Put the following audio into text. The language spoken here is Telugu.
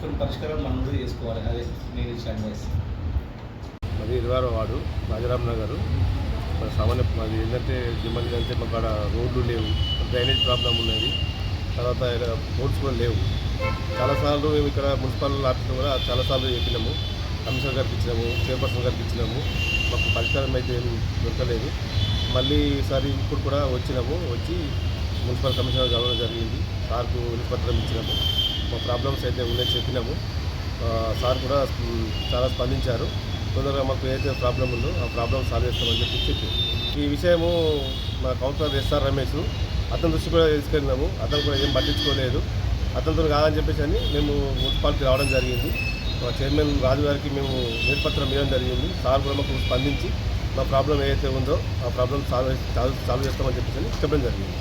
కొన్ని పరిష్కారాలు మనం కూడా చేసుకోవాలి. అదే నేను ఇచ్చిన అడ్వైస్ మరి ఇరవై వాడు రాజరామ్ నగర్ మన సామాన్య అది ఏంటంటే జిమ్మల్ని అంటే మాకు అక్కడ రోడ్లు లేవు డ్రైనేజ్ ప్రాబ్లం ఉన్నది. తర్వాత రోడ్స్ కూడా లేవు. చాలాసార్లు మేము ఇక్కడ మున్సిపల్ ఆఫీస్ కూడా చాలాసార్లు చెప్పినాము. కమిషనర్ గారికి ఇచ్చినాము చైర్పర్సన్ గారికి ఇచ్చినాము. మాకు పరిష్కారం అయితే ఏం దొరకలేదు. మళ్ళీ ఈసారి ఇప్పుడు కూడా వచ్చినాము. వచ్చి మున్సిపల్ కమిషనర్ కలవడం జరిగింది. సార్కు విలుపత్రం ఇచ్చినాము. మా ప్రాబ్లమ్స్ అయితే ఉన్నాయని చెప్పినాము. సార్ కూడా చాలా స్పందించారు. తొందరగా మాకు ఏదైతే ప్రాబ్లం ఉందో ఆ ప్రాబ్లం సాల్వ్ చేస్తామని చెప్పి చెప్పి. ఈ విషయము మా కౌన్సిలర్ ఎస్ఆర్ రమేష్ అతని దృష్టి కూడా తీసుకెళ్ళినాము. అతను కూడా ఏం పట్టించుకోలేదు. అతనితో కాదని చెప్పేసి అని మేము మున్సిపాలిటీ రావడం జరిగింది. మా చైర్మన్ రాజు గారికి మేము నేర్పత్రం ఇవ్వడం జరిగింది. సార్ కూడా మాకు స్పందించి మా ప్రాబ్లం ఏదైతే ఉందో ఆ ప్రాబ్లం సాల్వ్ సాల్వ్ సాల్వ్ చేస్తామని చెప్పేసి అని చెప్పడం జరిగింది.